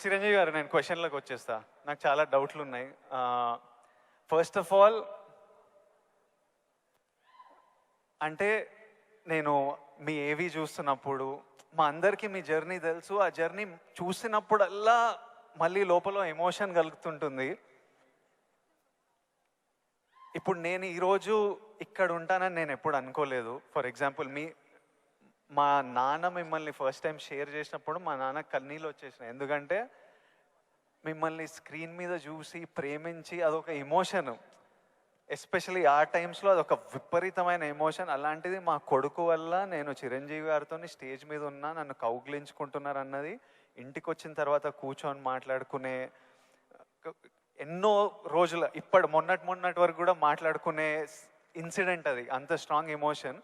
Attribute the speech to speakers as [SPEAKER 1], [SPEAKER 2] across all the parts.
[SPEAKER 1] చిరంజీవి గారు నేను క్వశ్చన్లకు వచ్చేస్తా. నాకు చాలా డౌట్లు ఉన్నాయి. ఫస్ట్ ఆఫ్ ఆల్ అంటే నేను మీ ఏవి చూస్తున్నప్పుడు మా అందరికీ మీ జర్నీ తెలుసు. ఆ జర్నీ చూసినప్పుడల్లా మళ్ళీ లోపల ఎమోషన్ కలుగుతుంటుంది. ఇప్పుడు నేను ఈరోజు ఇక్కడ ఉంటానని నేను ఎప్పుడు అనుకోలేదు. ఫర్ ఎగ్జాంపుల్ మీ మా నాన్న మిమ్మల్ని ఫస్ట్ టైం షేర్ చేసినప్పుడు మా నాన్న కన్నీళ్ళు వచ్చేసినాయి. ఎందుకంటే మిమ్మల్ని స్క్రీన్ మీద చూసి ప్రేమించి అదొక ఎమోషన్ ఎస్పెషల్లీ ఆ టైమ్స్లో అదొక విపరీతమైన ఎమోషన్ అలాంటిది మా కొడుకు వల్ల నేను చిరంజీవి గారితో స్టేజ్ మీద ఉన్నా నన్ను కౌగిలించుకుంటున్నారు అన్నది ఇంటికి వచ్చిన తర్వాత కూర్చొని మాట్లాడుకునే ఎన్నో రోజుల ఇప్పటి మొన్నటి మొన్నటి వరకు కూడా మాట్లాడుకునే ఇన్సిడెంట్ అది. అంత స్ట్రాంగ్ ఎమోషన్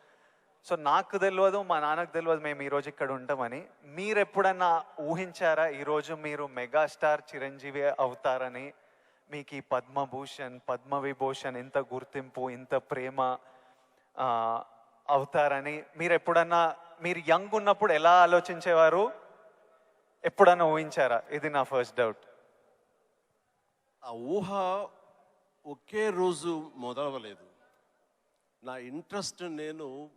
[SPEAKER 1] సో నాకు తెలియదు మా నాన్నకు తెలియదు మేము ఈరోజు ఇక్కడ ఉంటామని. మీరు ఎప్పుడన్నా ఊహించారా ఈరోజు మీరు మెగాస్టార్ చిరంజీవి అవుతారని? మీకు ఈ పద్మభూషణ్ పద్మవిభూషణ్ ఇంత గుర్తింపు ఇంత ప్రేమ అవుతారని మీరు ఎప్పుడన్నా మీరు యంగ్ ఉన్నప్పుడు ఎలా ఆలోచించేవారు? ఎప్పుడన్నా ఊహించారా? ఇది నా ఫస్ట్ డౌట్.
[SPEAKER 2] ఆ ఊహ ఒకే రోజు మొదలవలేదు. నా ఇంట్రెస్ట్ నేను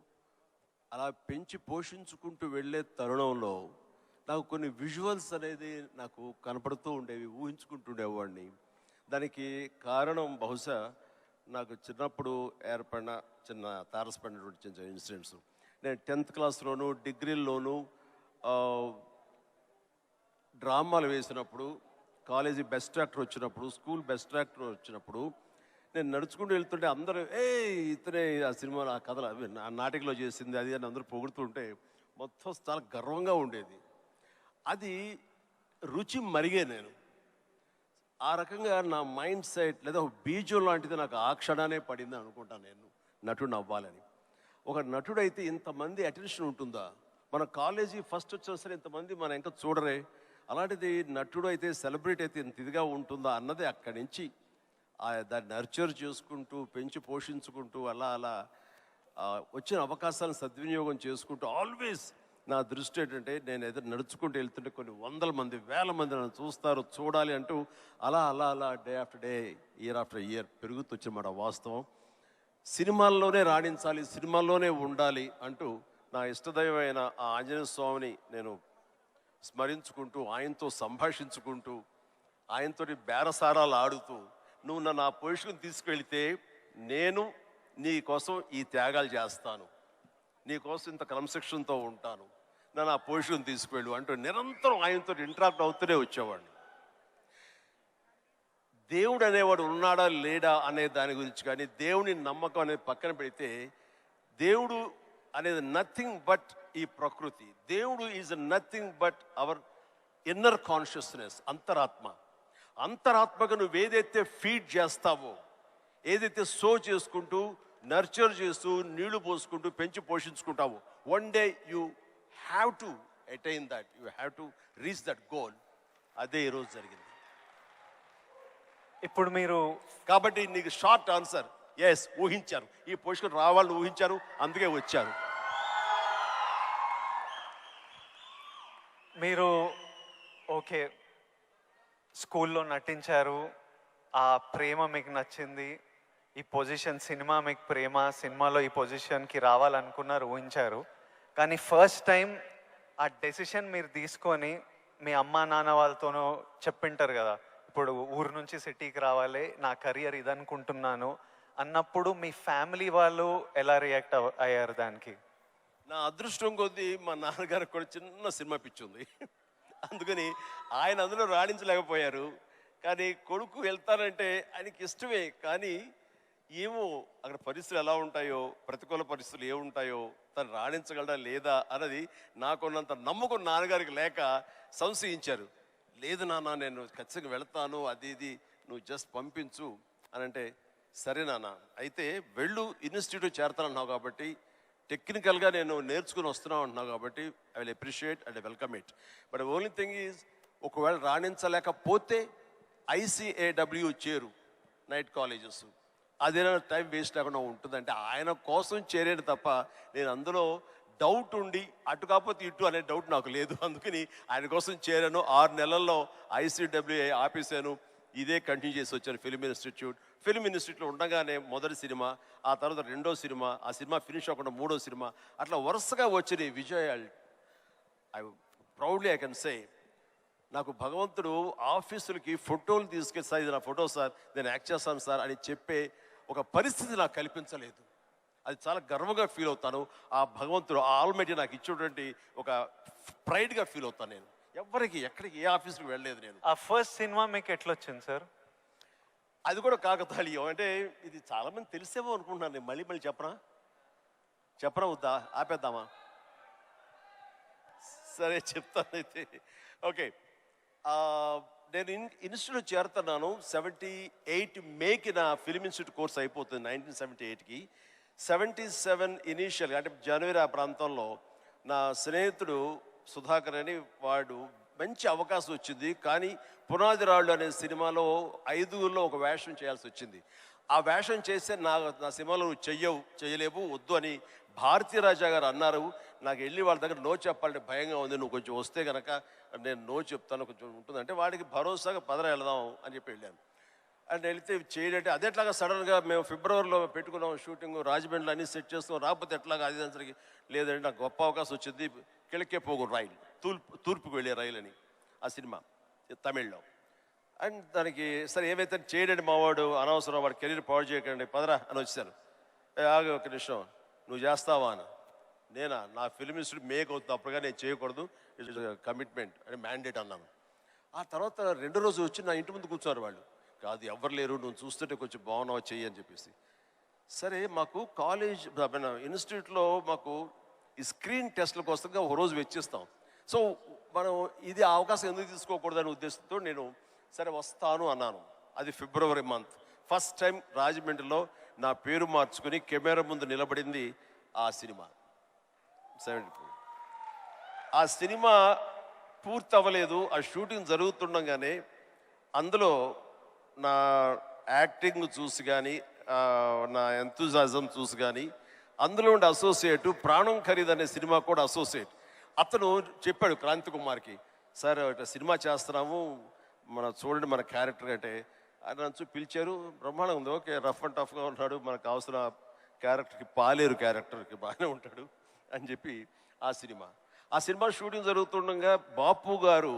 [SPEAKER 2] అలా పెంచి పోషించుకుంటూ వెళ్ళే తరుణంలో నాకు కొన్ని విజువల్స్ అనేది నాకు కనపడుతూ ఉండేవి ఊహించుకుంటుండేవాడిని దానికి కారణం బహుశా నాకు చిన్నప్పుడు ఏర్పడిన చిన్న తారసపడినటువంటి చిన్న ఇన్సిడెంట్స్ నేను టెన్త్ క్లాస్లోను డిగ్రీల్లోనూ డ్రామాలు వేసినప్పుడు కాలేజీ బెస్ట్ యాక్టర్ వచ్చినప్పుడు స్కూల్ బెస్ట్ యాక్టర్ వచ్చినప్పుడు నేను నడుచుకుంటూ వెళ్తుంటే అందరూ ఏ ఇతనే ఆ సినిమా ఆ కథలు అవి నా నాటికలో చేసింది అది అని అందరూ పొగుడుతుంటే మొత్తం చాలా గర్వంగా ఉండేది. అది రుచి మరిగే నేను. ఆ రకంగా నా మైండ్ సెట్ లేదా ఒక బీజం లాంటిది నాకు ఆ క్షణానే పడింది అనుకుంటాను నేను నటుడు అవ్వాలని ఒక నటుడైతే ఇంతమంది అటెన్షన్ ఉంటుందా? మన కాలేజీ ఫస్ట్ వచ్చిన సరే ఇంతమంది మన ఇంకా చూడరే. అలాంటిది నటుడు అయితే సెలబ్రిటీ అయితే ఇంత ఇదిగా ఉంటుందా అన్నది అక్కడి నుంచి దాన్ని నర్చర్ చేసుకుంటూ పెంచి పోషించుకుంటూ అలా అలా వచ్చిన అవకాశాలను సద్వినియోగం చేసుకుంటూ ఆల్వేస్ నా దృష్టి ఏంటంటే నేను ఎదురు నడుచుకుంటూ వెళ్తుంటే కొన్ని వందల మంది వేల మంది నన్ను చూస్తారు చూడాలి అంటూ అలా అలా అలా day after day year after year పెరుగుతూ వచ్చినమాట వాస్తవం. సినిమాల్లోనే రాణించాలి సినిమాల్లోనే ఉండాలి అంటూ నా ఇష్టదైవమైన ఆ ఆంజనేయ స్వామిని నేను స్మరించుకుంటూ ఆయనతో సంభాషించుకుంటూ ఆయనతోటి బేరసారాలు ఆడుతూ నువ్వు నన్ను ఆ పొజిషన్ తీసుకెళ్తే నేను నీ కోసం ఈ త్యాగాలు చేస్తాను. నీ కోసం ఇంత క్రమశిక్షణతో ఉంటాను. నన్ను ఆ పొజిషన్ తీసుకెళ్ళు అంటూ నిరంతరం ఆయనతో ఇంటరాక్ట్ అవుతూనే వచ్చేవాడిని. దేవుడు అనేవాడు ఉన్నాడా లేడా అనే దాని గురించి కానీ దేవుని నమ్మకం అనేది పక్కన పెడితే దేవుడు అనేది నథింగ్ బట్ ఈ ప్రకృతి. దేవుడు is nothing but our inner consciousness అంతరాత్మ. అంతరాత్మకు నువ్వు ఏదైతే ఫీడ్ చేస్తావో ఏదైతే సో చేసుకుంటూ నర్చర్ చేస్తూ నీళ్ళు పోసుకుంటూ పెంచి పోషించుకుంటావో one day you have to attain that you have to reach that goal. అదే ఈరోజు జరిగింది.
[SPEAKER 1] ఇప్పుడు మీరు
[SPEAKER 2] కాబట్టి నీకు షార్ట్ ఆన్సర్. ఎస్ ఊహించారు. ఈ పొజిషన్ రావాలని ఊహించారు అందుకే వచ్చారు.
[SPEAKER 1] మీరు ఓకే స్కూల్లో నటించారు. ఆ ప్రేమ మీకు నచ్చింది. ఈ పొజిషన్ సినిమా మీకు ప్రేమ సినిమాలో ఈ పొజిషన్కి రావాలనుకున్నారు ఊహించారు. కానీ ఫస్ట్ టైం ఆ డెసిషన్ మీరు తీసుకొని మీ అమ్మా నాన్న వాళ్ళతోనో చెప్పింటారు కదా ఇప్పుడు ఊరు నుంచి సిటీకి రావాలి నా కెరియర్ ఇది అనుకుంటున్నాను అన్నప్పుడు మీ ఫ్యామిలీ వాళ్ళు ఎలా రియాక్ట్ అయ్యారు దానికి?
[SPEAKER 2] నా అదృష్టం కొద్దీ మా నాన్నగారికి కూడా చిన్న సినిమా పిచ్చి ఉంది అందుకని ఆయన అందులో రాణించలేకపోయారు. కానీ కొడుకు వెళ్తానంటే ఆయనకి ఇష్టమే. కానీ ఏమో అక్కడ పరిస్థితులు ఎలా ఉంటాయో ప్రతికూల పరిస్థితులు ఏముంటాయో తను రాణించగలడా లేదా అన్నది నాకున్నంత నమ్మకం నాన్నగారికి లేక సంశయించారు. లేదు నాన్న నేను ఖచ్చితంగా వెళ్తాను అది ఇది నువ్వు జస్ట్ పంపించు అని అంటే సరే నాన్న అయితే వెళ్ళు ఇన్స్టిట్యూట్ చేరతానన్నావు కాబట్టి టెక్నికల్గా నేను నేర్చుకుని వస్తున్నా అంటున్నావు కాబట్టి I will appreciate and welcome it but only thing is ఒకవేళ రాణించలేకపోతే ఐసీఏడబ్ల్యూ చేరు నైట్ కాలేజెస్ అదేనా టైం వేస్ట్ లేకుండా ఉంటుందంటే ఆయన కోసం చేరేది తప్ప నేను అందులో డౌట్ ఉండి అటు కాకపోతే ఇటు అనే డౌట్ నాకు లేదు. అందుకని ఆయన కోసం చేరాను. ఆరు నెలల్లో ఐసీడబ్ల్యూఏ ఆపేశాను. ఇదే కంటిన్యూ చేసి వచ్చాను ఫిలిం ఇన్స్టిట్యూట్ ఫిలిం ఇన్స్టిట్యూట్లో ఉండగానే మొదటి సినిమా ఆ తర్వాత రెండో సినిమా ఆ సినిమా ఫినిష్ అవ్వకుండా మూడో సినిమా. అట్లా వరుసగా వచ్చిన విజయాలు I proudly I can say నాకు భగవంతుడు ఆఫీసులకి ఫోటోలు తీసుకెళ్ళి సార్ ఇది నా ఫోటో సార్ నేను యాక్ట్ చేస్తాను సార్ అని చెప్పే ఒక పరిస్థితి నాకు కల్పించలేదు. అది చాలా గర్వంగా ఫీల్ అవుతాను. ఆ భగవంతుడు ఆ ఆల్మెటీ నాకు ఇచ్చేటువంటి ఒక ప్రైడ్గా ఫీల్ అవుతాను నేను. ఎవరికి ఎక్కడికి ఏ ఆఫీస్కి వెళ్ళలేదు నేను.
[SPEAKER 1] ఆ ఫస్ట్ సినిమా మీకు ఎట్లా వచ్చింది సార్
[SPEAKER 2] అది కూడా కాకతాళీయం. అంటే ఇది చాలా మంది తెలిసేమో అనుకుంటున్నాను నేను. మళ్ళీ మళ్ళీ చెప్పనా? చెప్పనా వద్దా? ఆపేద్దామా? సరే చెప్తాను అయితే. ఓకే. నేను ఇన్ ఇన్స్టిట్యూట్ చేరుతున్నాను. సెవెంటీ ఎయిట్ మేకి నా ఫిలిం ఇన్స్టిట్యూట్ కోర్స్ అయిపోతుంది నైన్టీన్ సెవెంటీ ఎయిట్కి. సెవెంటీ సెవెన్ ఇనీషియల్ అంటే జనవరి ఆ ప్రాంతంలో నా స్నేహితుడు సుధాకర్ అని వాడు మంచి అవకాశం వచ్చింది. కానీ పునాది రాళ్ళు అనే సినిమాలో ఐదుగురిలో ఒక వేషం చేయాల్సి వచ్చింది. ఆ వేషం చేస్తే నా నా సినిమాలో నువ్వు చెయ్యవు చేయలేవు వద్దు అని భారతీ రాజా గారు అన్నారు. నాకు వెళ్ళి వాళ్ళ దగ్గర నో చెప్పాలంటే భయంగా ఉంది. నువ్వు కొంచెం వస్తే కనుక నేను నో చెప్తాను కొంచెం ఉంటుంది అంటే వాడికి భరోసాగా పదన వెళదాం అని చెప్పి వెళ్ళాను. అండ్ వెళితే చేయడంటే అదే ఎట్లాగా సడన్గా మేము ఫిబ్రవరిలో పెట్టుకున్నాం షూటింగ్ రాజమండ్రిలో అన్ని సెట్ చేస్తాం రాకపోతే ఎట్లాగా అది దానికి లేదంటే నాకు గొప్ప అవకాశం వచ్చింది. కిళకే పోగు రైలు. తూర్పు తూర్పుకు వెళ్ళే రైలు అని ఆ సినిమా తమిళ్ళో. అండ్ దానికి సరే ఏమైతే చేయడండి మావాడు అనవసరం వాడు కెరీర్ పాడు చేయకండి పదరా అని వచ్చాను ఆగి ఒక నిమిషం. నువ్వు చేస్తావా అని. నేనా? నా ఫిల్మ్ ఇన్స్టిట్యూట్ మేక్ అవుతుంది అప్పుడుగా నేను చేయకూడదు. కమిట్మెంట్ అని మ్యాండేట్ అన్నాను. ఆ తర్వాత రెండు రోజు వచ్చి నా ఇంటి ముందు కూర్చున్నారు వాళ్ళు. కాదు ఎవరు లేరు నువ్వు చూస్తుంటే కొంచెం బాగున్నావు చెయ్యి అని చెప్పేసి. సరే మాకు కాలేజ్ ఇన్స్టిట్యూట్లో మాకు ఈ స్క్రీన్ టెస్ట్ల కోసంగా ఒక రోజు వెచ్చిస్తాం. సో మనం ఇది అవకాశం ఎందుకు తీసుకోకూడదనే ఉద్దేశంతో నేను సరే వస్తాను అన్నాను. అది ఫిబ్రవరి మంత్. ఫస్ట్ టైం రాజమండ్రిలో నా పేరు మార్చుకుని కెమెరా ముందు నిలబడింది ఆ సినిమా. సెవెంటీ ఆ సినిమా పూర్తి అవ్వలేదు ఆ షూటింగ్ జరుగుతుండగానే అందులో నా యాక్టింగ్ చూసి కానీ నా ఎంతూజాజం చూసి కానీ అందులో ఉండే అసోసియేట్ ప్రాణం ఖరీదు అనే సినిమా కూడా అసోసియేట్ అతను చెప్పాడు క్రాంతి కుమార్కి సార్ ఇట్లా సినిమా చేస్తున్నాము మన చూడండి మన క్యారెక్టర్ అంటే. ఆయన నన్ను చూసి పిలిచారు బ్రహ్మాండం ఉంది ఓకే రఫ్ అండ్ టఫ్గా ఉన్నాడు మనకు కావాల్సిన క్యారెక్టర్కి పాలేరు క్యారెక్టర్కి బాగానే ఉంటాడు అని చెప్పి ఆ సినిమా. ఆ సినిమా షూటింగ్ జరుగుతుండగా బాపు గారు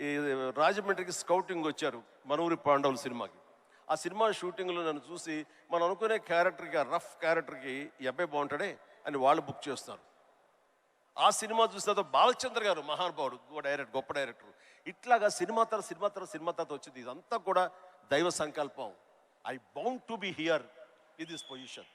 [SPEAKER 2] ఈ రాజమండ్రికి స్కౌటింగ్ వచ్చారు మనూరి పాండవుల సినిమాకి. ఆ సినిమా షూటింగ్లో నన్ను చూసి మనం అనుకునే క్యారెక్టర్కి ఆ రఫ్ క్యారెక్టర్కి ఈ అబ్బాయి బాగుంటాడే అని వాళ్ళు బుక్ చేస్తారు. ఆ సినిమా చూసిన బాలచంద్ర గారు మహానుభావుడు డైరెక్టర్ గొప్ప డైరెక్టర్. ఇట్లాగా సినిమా తర సినిమా తర సినిమా తర్వాత వచ్చింది. ఇదంతా కూడా దైవ సంకల్పం. I bound to be here in this position